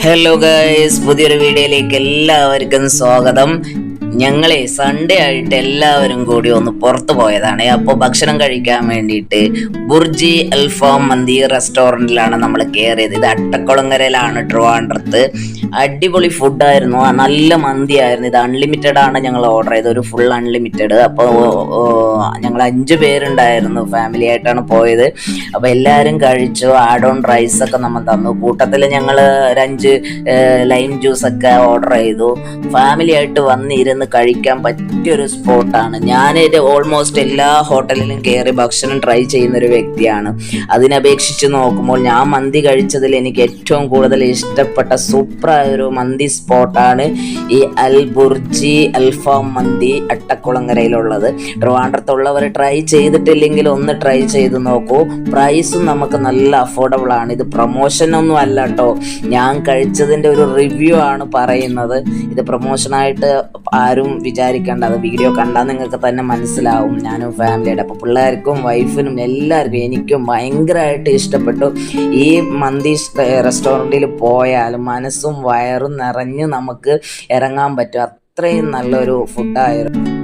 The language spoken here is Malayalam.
ഹലോ ഗൈസ് പുതിയൊരു വീഡിയോയിലേക്ക് എല്ലാവർക്കും സ്വാഗതം. ഞങ്ങളെ സൺഡേ ആയിട്ട് എല്ലാവരും കൂടി ഒന്ന് പുറത്തു പോയതാണ്. അപ്പോൾ ഭക്ഷണം കഴിക്കാൻ വേണ്ടിയിട്ട് ബുർജി അൽഫാം മന്തി റെസ്റ്റോറന്റിലാണ് നമ്മൾ കയറിയത് ഇത് അട്ടക്കുളങ്ങരയിലാണ് ട്രിവാൻഡ്രത്ത്. അടിപൊളി ഫുഡ് ആയിരുന്നു. നല്ല മന്തി ആയിരുന്നു ഇത് അൺലിമിറ്റഡ് ആണ് ഞങ്ങൾ ഓർഡർ ചെയ്തത്. ഒരു ഫുൾ അൺലിമിറ്റഡ് അപ്പോൾ ഞങ്ങൾ അഞ്ച് പേരുണ്ടായിരുന്നു. ഫാമിലി ആയിട്ടാണ് പോയത്. അപ്പോൾ എല്ലാവരും കഴിച്ചു. ആഡ് ഓൺ റൈസ് ഒക്കെ നമ്മൾ തന്നു. കൂട്ടത്തിൽ ഞങ്ങൾ ഒരഞ്ച് ലൈം ജ്യൂസ് ഒക്കെ ഓർഡർ ചെയ്തു. ഫാമിലി ആയിട്ട് വന്നിരുന്ന് കഴിക്കാൻ പറ്റിയൊരു സ്പോട്ടാണ് ഞാൻ ഓൾമോസ്റ്റ് എല്ലാ ഹോട്ടലിലും കയറി ഭക്ഷണം ട്രൈ ചെയ്യുന്ന ഒരു വ്യക്തിയാണ്. അതിനപേക്ഷിച്ച് നോക്കുമ്പോൾ ഞാൻ മന്തി കഴിച്ചതിൽ എനിക്ക് ഏറ്റവും കൂടുതൽ ഇഷ്ടപ്പെട്ട സൂപ്പറായ ഒരു മന്തി സ്പോട്ടാണ് ഈ അൽ ബുർജി അൽഫാം മന്തി അട്ടക്കുളങ്ങരയിലുള്ളത്. ട്രിവാൻഡ്രത്തുള്ളവർ ട്രൈ ചെയ്തിട്ടില്ലെങ്കിൽ ഒന്ന് ട്രൈ ചെയ്ത് നോക്കൂ. പ്രൈസും നമുക്ക് നല്ല അഫോർഡബിൾ ആണ്. ഇത് പ്രൊമോഷൻ ഒന്നും അല്ല കേട്ടോ ഞാൻ കഴിച്ചതിന്റെ ഒരു റിവ്യൂ ആണ് പറയുന്നത്. ഇത് പ്രൊമോഷനായിട്ട് ആരും വിചാരിക്കേണ്ട. അത് വീഡിയോ കണ്ടാൽ നിങ്ങൾക്ക് തന്നെ മനസ്സിലാവും. ഞാനും ഫാമിലിയുടെ അപ്പോൾ പിള്ളേർക്കും വൈഫിനും എല്ലാവർക്കും എനിക്കും ഭയങ്കരമായിട്ട് ഇഷ്ടപ്പെട്ടു. ഈ മന്തി റെസ്റ്റോറന്റിൽ പോയാൽ മനസ്സും വയറും നിറഞ്ഞ് നമുക്ക് ഇറങ്ങാൻ പറ്റും. അത്രയും നല്ലൊരു ഫുഡായിരുന്നു